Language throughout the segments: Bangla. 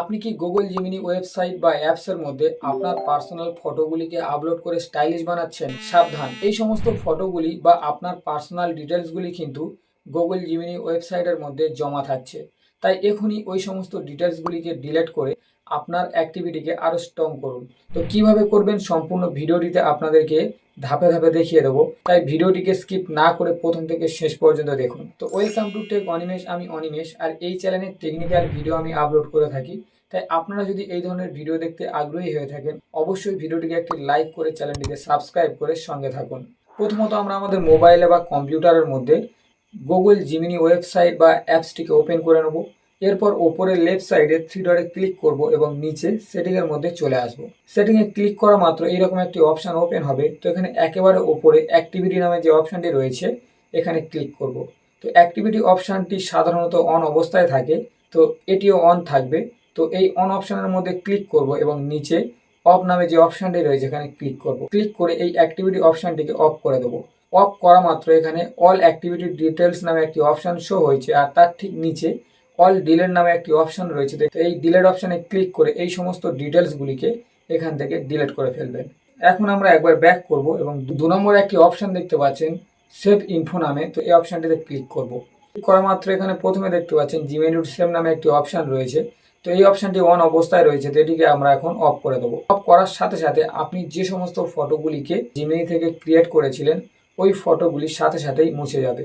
আপনি কি গুগল জিমিনি ওয়েবসাইট বা অ্যাপসের মধ্যে আপনার পার্সোনাল ফটোগুলিকে আপলোড করে স্টাইলিশ বানাচ্ছেন? সাবধান। এই সমস্ত ফটোগুলি বা আপনার পার্সোনাল ডিটেলসগুলি কিন্তু গুগল জিমিনি ওয়েবসাইটের মধ্যে জমা থাকছে। তাই এখনই ওই সমস্ত ডিটেলসগুলিকে ডিলিট করে আপনার অ্যাক্টিভিটিকে আরও স্ট্রং করুন। তো কীভাবে করবেন সম্পূর্ণ ভিডিওটিতে আপনাদেরকে ধাপে ধাপে দেখিয়ে দেবো। তাই ভিডিওটিকে স্কিপ না করে প্রথম থেকে শেষ পর্যন্ত দেখুন। তো ওয়েলকাম টু টেক অনিমেষ আমি অনিমেষ, আর এই চ্যানেলে টেকনিক্যাল ভিডিও আমি আপলোড করে থাকি। তাই আপনারা যদি এই ধরনের ভিডিও দেখতে আগ্রহী হয়ে থাকেন, অবশ্যই ভিডিওটিকে একটি লাইক করে চ্যানেলটিকে সাবস্ক্রাইব করে সঙ্গে থাকুন। প্রথমত আমরা আমাদের মোবাইলে বা কম্পিউটারের মধ্যে গুগল জিমিনি ওয়েবসাইট বা অ্যাপসটিকে ওপেন করে নেব। এরপর ওপরের লেফট সাইডে থ্রি ডটে ক্লিক করব এবং নিচে সেটিংয়ের মধ্যে চলে আসব। সেটিংয়ে ক্লিক করা মাত্র এইরকম একটি অপশান ওপেন হবে। তো এখানে একেবারে ওপরে অ্যাক্টিভিটি নামে যে অপশানটি রয়েছে, এখানে ক্লিক করব। তো অ্যাক্টিভিটি অপশানটি সাধারণত অন অবস্থায় থাকে। তো এটিও অন থাকবে। তো এই অন অপশানের মধ্যে ক্লিক করব এবং নিচে অফ নামে যে অপশানটি রয়েছে, এখানে ক্লিক করব। ক্লিক করে এই অ্যাক্টিভিটি অপশানটিকে অফ করে দেবো। অফ করা মাত্র। এখানে অল অ্যাক্টিভিটি ডিটেলস নামে একটি অপশান শো হয়েছে আর তার ঠিক নিচে অল ডিলেট নামে একটি অপশন রয়েছে। তো এই ডিলেট অপশানে ক্লিক করে এই সমস্ত ডিটেলসগুলিকে এখান থেকে ডিলেট করে ফেলবেন। এখন আমরা একবার ব্যাক করব এবং দু নম্বরে একটি অপশন দেখতে পাচ্ছেন সেভ ইনফো নামে। তো এই অপশানটিতে ক্লিক করব। ক্লিক করা মাত্র এখানে প্রথমে দেখতে পাচ্ছেন জিমেল সেভ নামে একটি অপশান রয়েছে। তো এই অপশানটি অন অবস্থায় রয়েছে, তো এটিকে আমরা এখন অফ করে দেবো। অফ করার সাথে সাথে আপনি যে সমস্ত ফটোগুলিকে জিমেনি থেকে ক্রিয়েট করেছিলেন ওই ফটোগুলির সাথে সাথেই মুছে যাবে।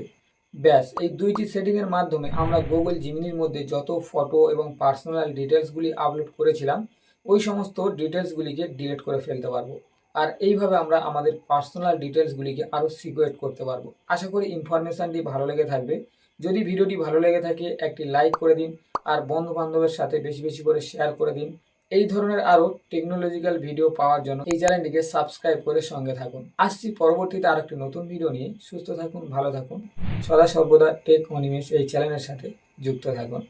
ব্যাস, এই দুইটি সেটিংয়ের মাধ্যমে আমরা গুগল জিমিনির মধ্যে যত ফটো এবং পার্সোনাল ডিটেলসগুলি আপলোড করেছিলাম, ওই সমস্ত ডিটেলসগুলিকে ডিলিট করে ফেলতে পারব। আর এইভাবে আমরা আমাদের পার্সোনাল ডিটেলসগুলিকে আরও সিকিউরেট করতে পারব। আশা করি ইনফরমেশানটি ভালো লেগে থাকবে। যদি ভিডিওটি ভালো লেগে থাকে, একটি লাইক করে দিন, আর বন্ধু বান্ধবের সাথে বেশি বেশি করে শেয়ার করে দিন। এই ধরনের আরও টেকনোলজিক্যাল ভিডিও পাওয়ার জন্য এই চ্যানেলটিকে সাবস্ক্রাইব করে সঙ্গে থাকুন। আসছি পরবর্তীতে আর একটি নতুন ভিডিও নিয়ে। সুস্থ থাকুন, ভালো থাকুন। সদা সর্বদা টেক অনিমেষ এই চ্যানেলের সাথে যুক্ত থাকুন।